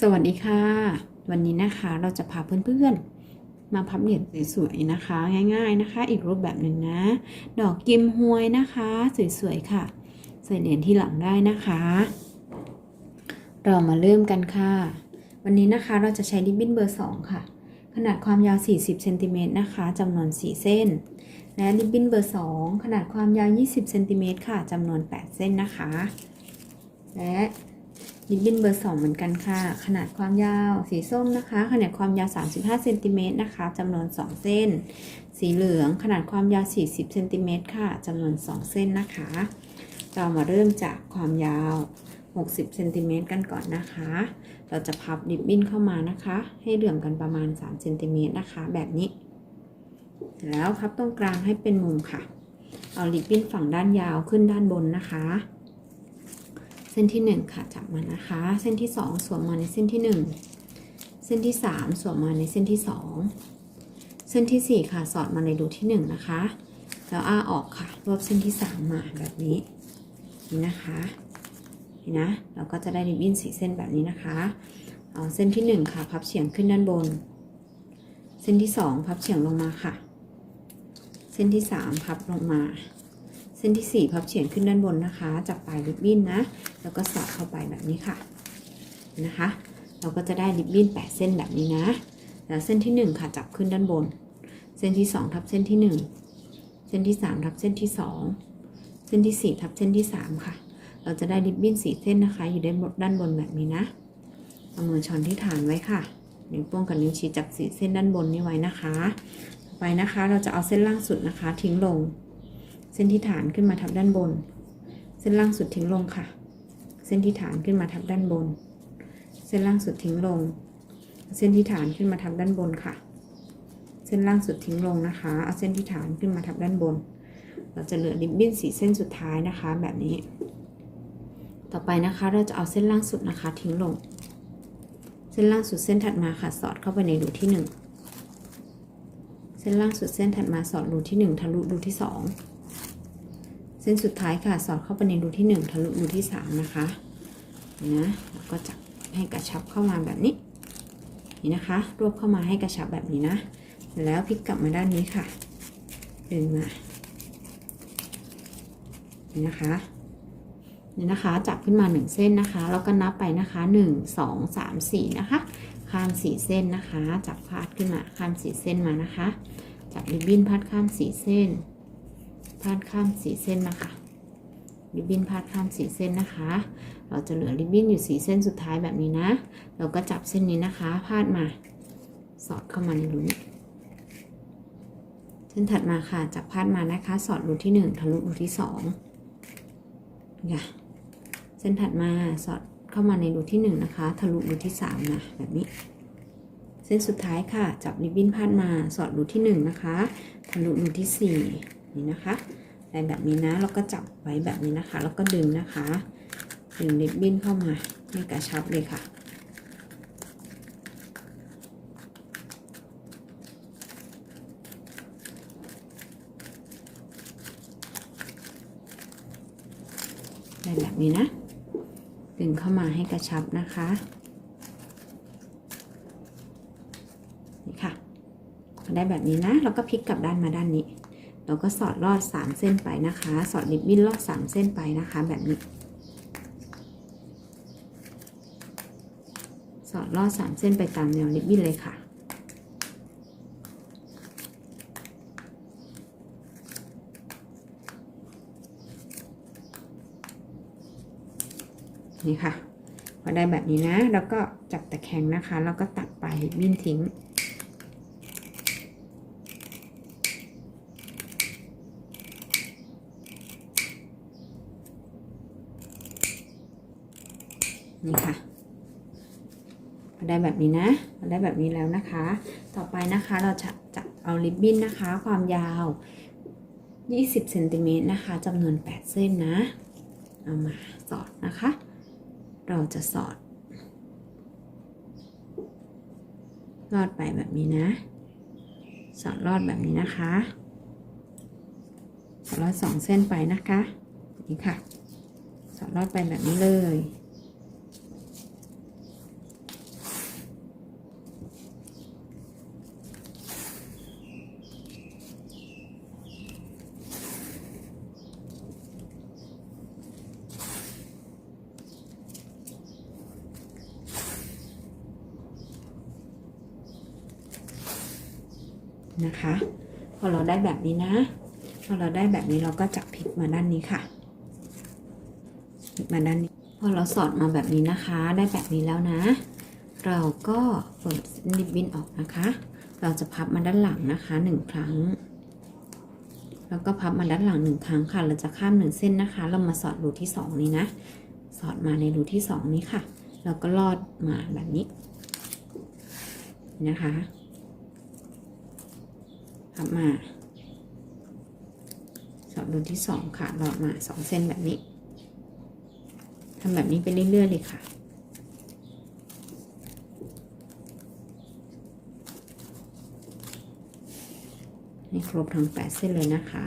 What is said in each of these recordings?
สวัสดีค่ะ วันนี้นะคะเราจะพาเพื่อนๆ มาพับเหรียญสวยๆนะคะ ง่าย ๆนะคะ อีกรูปแบบหนึ่งนะ ดอกกิมฮวยนะคะ สวยๆค่ะ ใส่เหรียญที่หลังได้นะคะ เรามาเริ่มกันค่ะ วันนี้นะคะเราจะใช้ริบบิ้นเบอร์ 2 ค่ะ ขนาดความยาว 40เซนติเมตรนะคะจำนวน 4 เส้น และริบบิ้นเบอร์ 2 ขนาดความยาว 20เซนติเมตรค่ะจำนวน 8 เส้นนะคะ และ ริบบิ้นเบอร์2เหมือนกันค่ะ ขนาดความยาวสีส้มนะคะ ขนาดความยาว 35เซนติเมตรนะคะจำนวน 2 เส้น สีเหลืองขนาดความยาว 40เซนติเมตรค่ะจำนวน 2 เส้นนะคะ เรามาเริ่มจากความยาว 60เซนติเมตรกันก่อนนะคะ เราจะพับริบบิ้นเข้ามานะคะ ให้เหลื่อมกันประมาณ3เซนติเมตรนะคะ แบบนี้ แล้วพับตรงกลางให้เป็นมุมค่ะ เอาริบบิ้นฝั่งด้านยาวขึ้นด้านบนนะคะ เส้นที่ 1 ค่ะจับมานะคะ เส้นที่ 2 สวมมาในเส้นที่ 1 เส้นที่ 3 สวมมาในเส้นที่ 2 เส้นที่ 4 ค่ะสอดมาในรูที่ 1 นะคะ แล้วอ้าออกค่ะ รวบเส้นที่ 3 มาแบบนี้นี่นะคะนี่นะเราก็จะได้ริบบิ้นสีเส้นแบบนี้นะคะเอาเส้นที่ 1 ค่ะ พับเฉียงขึ้นด้านบน เส้นที่ 2 พับเฉียงลงมาค่ะ เส้นที่ 3 พับลงมา ส้นที่ 4 พับเฉียงขึ้นด้านบนนะคะจับปลายริบบิ้นนะ แล้วก็สอดเข้าไปแบบนี้ค่ะนะคะ เราก็จะได้ริบบิ้น8 เส้นแบบนี้นะแล้วเส้นที่ 1 ค่ะจับขึ้นด้านบน เส้นที่ 2 ทับเส้นที่ 1 เส้นที่ 3 ทับเส้นที่ 2 เส้นที่ 4 ทับเส้นที่ 3 ค่ะ เราจะได้ริบบิ้น4เส้นนะคะ อยู่ด้านบนด้านบนแบบนี้นะเอามือช้อนที่ฐานไว้ค่ะนิ้วโป้งกับนิ้วชี้จับสีเส้นด้านบนนี้ไว้นะคะ ไปนะคะ เราจะเอาเส้นล่างสุดนะคะ ทิ้งลง เส้นที่ฐานขึ้นมาทับด้านบน เส้นล่างสุดทิ้งลงค่ะ เส้นที่ฐานขึ้นมาทับด้านบน เส้นล่างสุดทิ้งลง เส้นที่ฐานขึ้นมาทับด้านบนค่ะ เส้นล่างสุดทิ้งลงนะคะ เอาเส้นที่ฐานขึ้นมาทับด้านบน เราจะเหลือริบบิ้นสีเส้นสุดท้ายนะคะ แบบนี้ ต่อไปนะคะเราจะเอาเส้นล่างสุดนะคะทิ้งลง เส้นล่างสุดเส้นถัดมาค่ะสอดเข้าไปในรูที่หนึ่งเส้นล่างสุดเส้นถัดมาสอดรูที่หนึ่งทะลุรูที่สอง เส้นสุดท้ายค่ะสอดเข้าไปในรูที่หนึ่งทะลุรูที่สามนะคะนะแล้วก็จับให้กระชับเข้ามาแบบนี้ นี่นะคะ รวบเข้ามาให้กระชับแบบนี้นะ แล้วพลิกกลับมาด้านนี้ค่ะ ดึงมา นี่นะคะนี่นะคะ จับขึ้นมาหนึ่งเส้นนะคะ แล้วก็นับไปนะคะหนึ่งสองสามสี่นะคะ ข้ามสี่เส้นนะคะ จับพาดขึ้นมา ข้ามสี่เส้นมานะคะ จับริบบิ้นพาดข้ามสี่เส้น พาดข้ามสีเส้นมาค่ะ ริบบิ้นพาดข้ามสีเส้นนะคะ เราจะเหลือริบบิ้นอยู่สีเส้นสุดท้ายแบบนี้นะ เราก็จับเส้นนี้นะคะ พาดมา สอดเข้ามาในรูนี้เส้นถัดมาค่ะ จับพาดมานะคะ สอดรูที่หนึ่งทะลุรูที่สองค่ะเส้นถัดมาสอดเข้ามาในรูที่หนึ่งนะคะทะลุรูที่สามนะแบบนี้ เส้นสุดท้ายค่ะ จับริบบิ้นพาดมาสอดรูที่หนึ่งนะคะทะลุรูที่สี่ นี่นะคะได้แบบนี้นะแล้วก็จับไว้แบบนี้นะคะ แล้วก็ดึงนะคะดึงริบบิ้นเข้ามาให้กระชับเลยค่ะ ได้แบบนี้นะ ดึงเข้ามาให้กระชับนะคะนี่ค่ะ ได้แบบนี้นะเราก็พลิกกลับด้านมาด้านนี้ เราก็สอดลอด 3 เส้นไปนะคะ สอดริบบิ้นลอด 3 เส้นไปนะคะ แบบนี้ สอดลอด 3 เส้นไปตามแนวริบบิ้นเลยค่ะ นี่ค่ะ พอได้แบบนี้นะ แล้วก็จับตะแคงนะคะ แล้วก็ตัดปลายริบบิ้นทิ้ง นี่ค่ะพอ ได้แบบนี้นะได้แบบนี้แล้วนะคะ ต่อไปนะคะเราจะจะเอาริบบิ้นนะคะ ความยาว 20เซนติเมตรนะคะจำนวน 8 เส้นนะ เอามาสอดนะคะ เราจะสอดลอดไปแบบนี้นะ สอดลอดแบบนี้นะคะสอดลอดสองเส้นไปนะคะ นี่ค่ะ สอดลอดไปแบบนี้เลย นะคะ พอเราได้แบบนี้นะ พอเราได้แบบนี้เราก็จับพลิกมาด้านนี้ค่ะพลิกมาด้านนี้ พอเราสอดมาแบบนี้นะคะ ได้แบบนี้แล้วนะ เราก็เปิดริบบิ้นออกนะคะ เราจะพับมาด้านหลังนะคะหนึ่งครั้ง แล้วก็พับมาด้านหลังหนึ่งครั้งค่ะ เราจะข้ามหนึ่งเส้นนะคะ เรามาสอดรูที่สองนี้นะ สอดมาในรูที่สองนี้ค่ะ แล้วก็ลอดมาแบบนี้นะคะ พับมาสอดรูที่สองค่ะลอดมาสองเส้นแบบนี้ทำแบบนี้ไปเรื่อยๆเลยค่ะให้ครบทั้ง8เส้นเลยนะคะ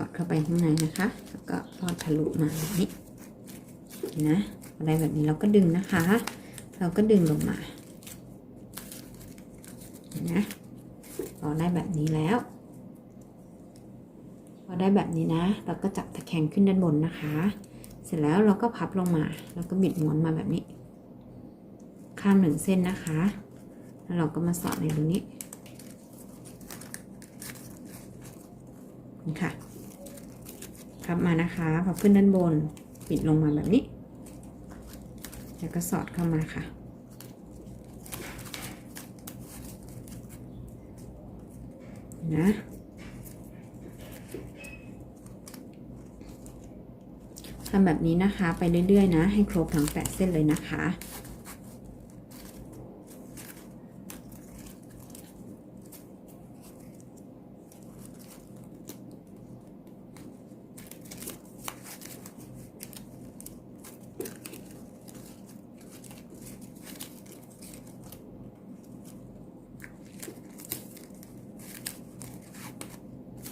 อดเข้าไปข้างในนะคะ แล้วก็ลอดทะลุมาแบบนี้นะอะไรแบบนี้เราก็ดึงนะคะ เราก็ดึงลงมานะพอได้แบบนี้แล้ว พอได้แบบนี้นะ เราก็จับตะแคงขึ้นด้านบนนะคะ เสร็จแล้วเราก็พับลงมา แล้วก็บิดม้วนมาแบบนี้ ข้ามหนึ่งเส้นนะคะ แล้วเราก็มาสอดในตรงนี้นี่ค่ะ พับมานะคะพับขึ้นด้านบนปิดลงมาแบบนี้ แล้วก็สอดเข้ามาค่ะ นะทำแบบนี้นะคะไปเรื่อยๆนะ ให้ครบทั้ง8เส้นเลยนะคะ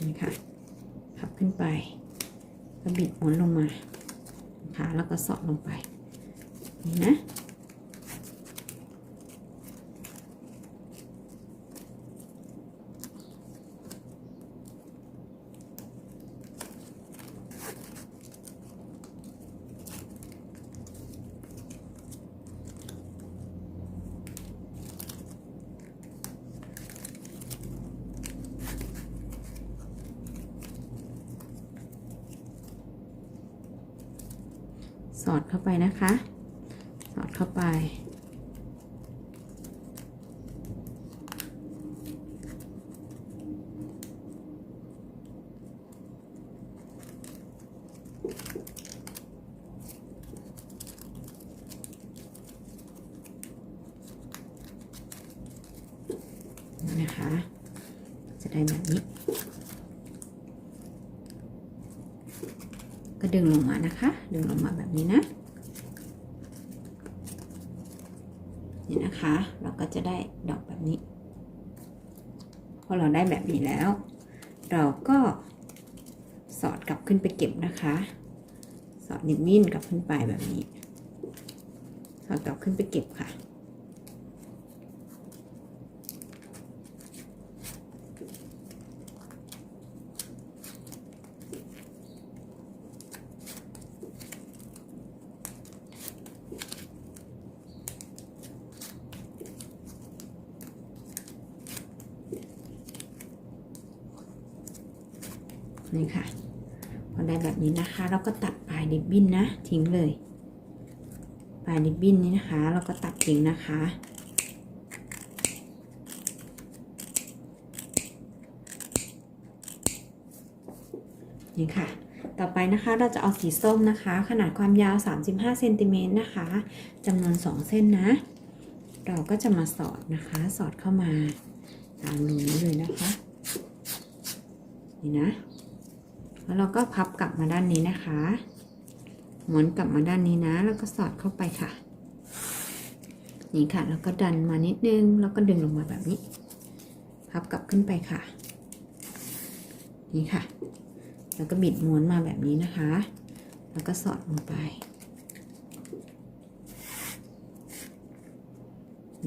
นี่ค่ะ พับขึ้นไป แล้วบิดม้วนลงมาค่ะแล้วก็สอดลงไปนี่นะ สอดเข้าไปนะคะ สอดเข้าไป นะคะ จะได้แบบนี้ ดึงลงมานะคะ ดึงลงมาแบบนี้นะ นี่นะคะ เราก็จะได้ดอกแบบนี้ พอเราได้แบบนี้แล้ว เราก็สอดกลับขึ้นไปเก็บนะคะ สอดนิดมิ้นกลับขึ้นไปแบบนี้ สอดกลับขึ้นไปเก็บค่ะ นี่ค่ะ พอได้แบบนี้นะคะ เราก็ตัดปลายริบบิ้นนะ ทิ้งเลย ปลายริบบิ้นนี้นะคะ เราก็ตัดทิ้งนะคะ นี่ค่ะ ต่อไปนะคะเราจะเอาสีส้มนะคะ ขนาดความยาว 35เซนติเมตรนะคะจำนวน 2 เส้นนะ เราก็จะมาสอดนะคะ สอดเข้ามาตามรูนี้เลยนะคะ นี่นะ แล้วเราก็พับกลับมาด้านนี้นะคะหมุนกลับมาด้านนี้นะ แล้วก็สอดเข้าไปค่ะ นี่ค่ะ แล้วก็ดันมานิดนึง แล้วก็ดึงลงมาแบบนี้ พับกลับขึ้นไปค่ะ นี่ค่ะ แล้วก็บิดม้วนมาแบบนี้นะคะ แล้วก็สอดลงไป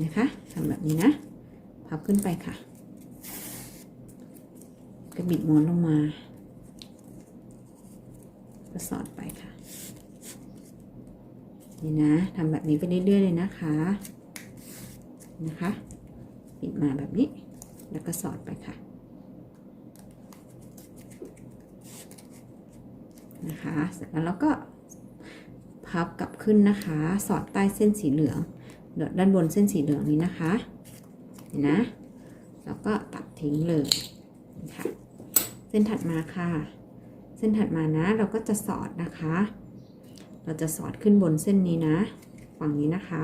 นะคะทำแบบนี้นะ พับขึ้นไปค่ะ ก็บิดม้วนลงมา สอดไปค่ะ นี่นะทำแบบนี้ไปเรื่อยๆเลยนะคะ นะคะบิดมาแบบนี้ แล้วก็สอดไปค่ะ นะคะ เสร็จแล้วเราก็พับกลับขึ้นนะคะ สอดใต้เส้นสีเหลือง ด้านบนเส้นสีเหลืองนี้นะคะ เห็นนะ แล้วก็ตัดทิ้งเลยค่ะ เส้นถัดมาค่ะ ส้นถัดมานะ เราก็จะสอดนะคะ เราจะสอดขึ้นบนเส้นนี้นะ ฝั่งนี้นะคะ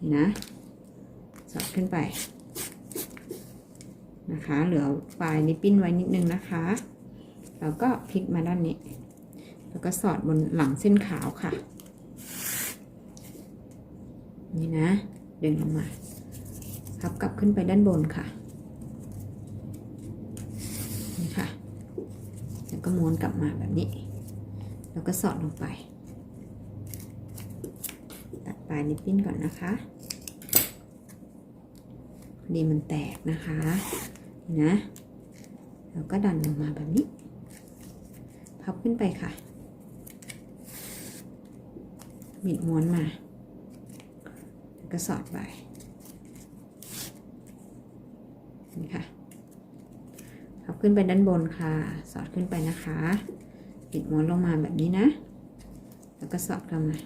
นี่นะ สอดขึ้นไปนะคะ เหลือปลายนิปปิ้นไว้นิดนึงนะคะแล้วก็พลิกมาด้านนี้ แล้วก็สอดบนหลังเส้นขาวค่ะ นี่นะ ดึงลงมาพับกลับขึ้นไปด้านบนค่ะ นี่ค่ะ แล้ว ก็ม้วนกลับมาแบบนี้ แล้วก็สอดลงไป ตัดปลายนิปปิ้นก่อนนะคะพอดีมันแตกนะคะนี่นะแล้วก็ดันลงมาแบบนี้ พับขึ้นไปค่ะ บิดม้วนมา แล้วก็สอดไป นี่ค่ะ พับ ขึ้นไปด้านบนค่ะ สอดขึ้นไปนะคะบิดม้วนลงมาแบบนี้นะ แล้วก็สอดเข้ามา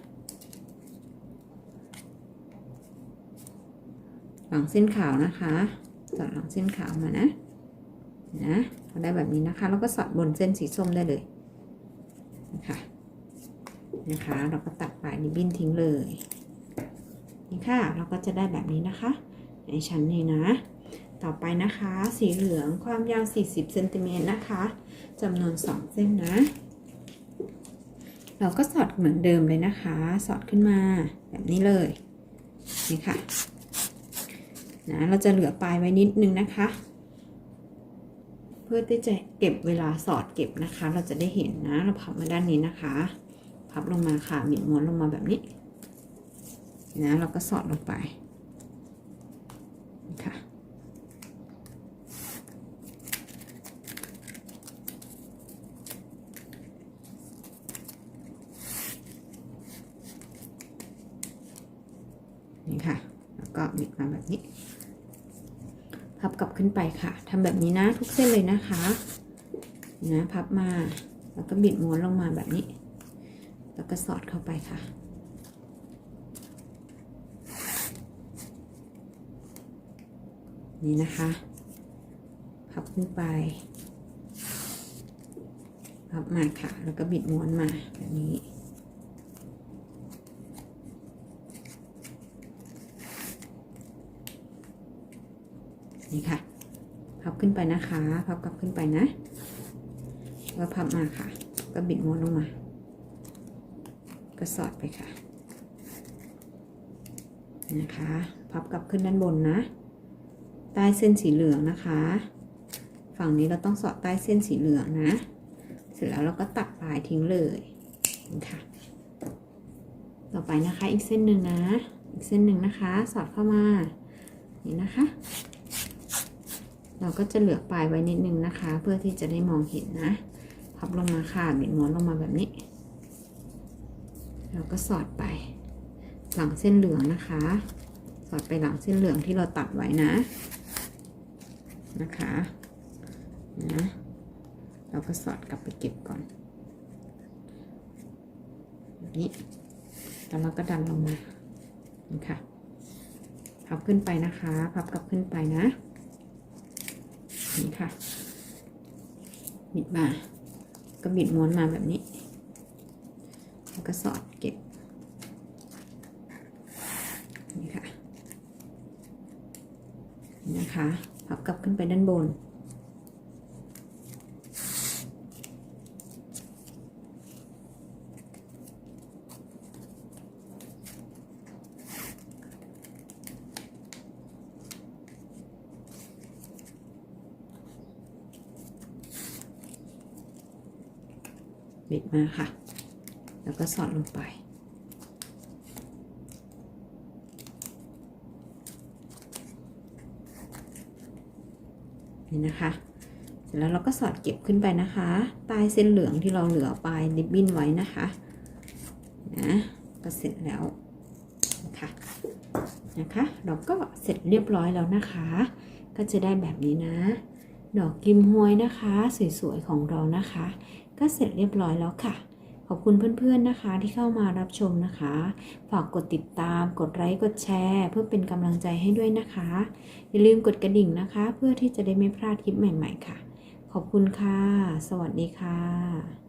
หลังเส้นขาวนะคะ สอดหลังเส้นขาวมานะนะพอได้แบบนี้นะคะ แล้วก็สอดบนเส้นสีส้มได้เลยนะคะนะคะ เราก็ตัดปลายริบบิ้นทิ้งเลยนี่ค่ะ เราก็จะได้แบบนี้นะคะ ในชั้นนี้นะ ต่อไปนะคะ สีเหลืองความยาว 40เซนติเมตรนะคะจำนวน 2 เส้นนะ เราก็สอดเหมือนเดิมเลยนะคะ สอดขึ้นมาแบบนี้เลยนี่ค่ะนะเราจะเหลือปลายไว้นิดนึงนะคะ เพื่อที่จะเก็บเวลาสอดเก็บนะคะ เราจะได้เห็นนะ เราพับมาด้านนี้นะคะ พับลงมาค่ะบิดม้วนลงมาแบบนี้นะเราก็สอดลงไปค่ะ นี่ค่ะ แล้วก็บิดมาแบบนี้ พับกลับขึ้นไปค่ะทำแบบนี้นะทุกเส้นเลยนะคะ นะพับมา แล้วก็บิดม้วนลงมาแบบนี้ แล้วก็สอดเข้าไปค่ะนี่นะคะ พับขึ้นไป พับมาค่ะ แล้วก็บิดม้วนมาแบบนี้ นี่ค่ะ พับขึ้นไปนะคะ พับกลับขึ้นไปนะแล้วพับมาค่ะ ก็บิดม้วนลงมา ก็สอดไปค่ะ นะคะ พับกลับขึ้นด้านบนนะ ใต้เส้นสีเหลืองนะคะ ฝั่งนี้เราต้องสอดใต้เส้นสีเหลืองนะ เสร็จแล้วเราก็ตัดปลายทิ้งเลยค่ะ ต่อไปนะคะอีกเส้นหนึ่งนะ อีกเส้นหนึ่งนะคะ สอดเข้ามา นี่นะคะ เราก็จะเหลือปลายไว้นิดนึงนะคะ เพื่อที่จะได้มองเห็นนะ พับลงมาค่ะบิดม้วนลงมาแบบนี้ เราก็สอดไป หลังเส้นเหลืองนะคะ สอดไปหลังเส้นเหลืองที่เราตัดไว้นะ นะคะ นะ เราก็สอดกลับไปเก็บก่อนแบบนี้ แล้วเราก็ดันลงมา นี่ค่ะ พับขึ้นไปนะคะ พับกลับขึ้นไปนะ นี่ค่ะ บิดมาก็บิดม้วนมาแบบนี้ แล้วก็สอดเก็บ นี่ค่ะ นะคะ พับกลับขึ้นไปด้านบน บิดมาค่ะ แล้วก็สอดลงไป นี่นะคะเสร็จแล้วเราก็สอดเก็บขึ้นไปนะคะใต้เส้นเหลืองที่เราเหลือปลายริบบิ้นไว้นะคะนะก็เสร็จแล้วนะคะนะคะ เราก็เสร็จเรียบร้อยแล้วนะคะ ก็จะได้แบบนี้นะ ดอกกิมฮวยนะคะ สวยๆของเรานะคะ ก็เสร็จเรียบร้อยแล้วค่ะ ขอบคุณเพื่อนๆนะคะที่เข้ามารับชมนะคะ ฝากกดติดตาม กดไลค์กดแชร์ เพื่อเป็นกำลังใจให้ด้วยนะคะ อย่าลืมกดกระดิ่งนะคะ เพื่อที่จะได้ไม่พลาดคลิปใหม่ ๆ ค่ะ ขอบคุณค่ะ สวัสดีค่ะ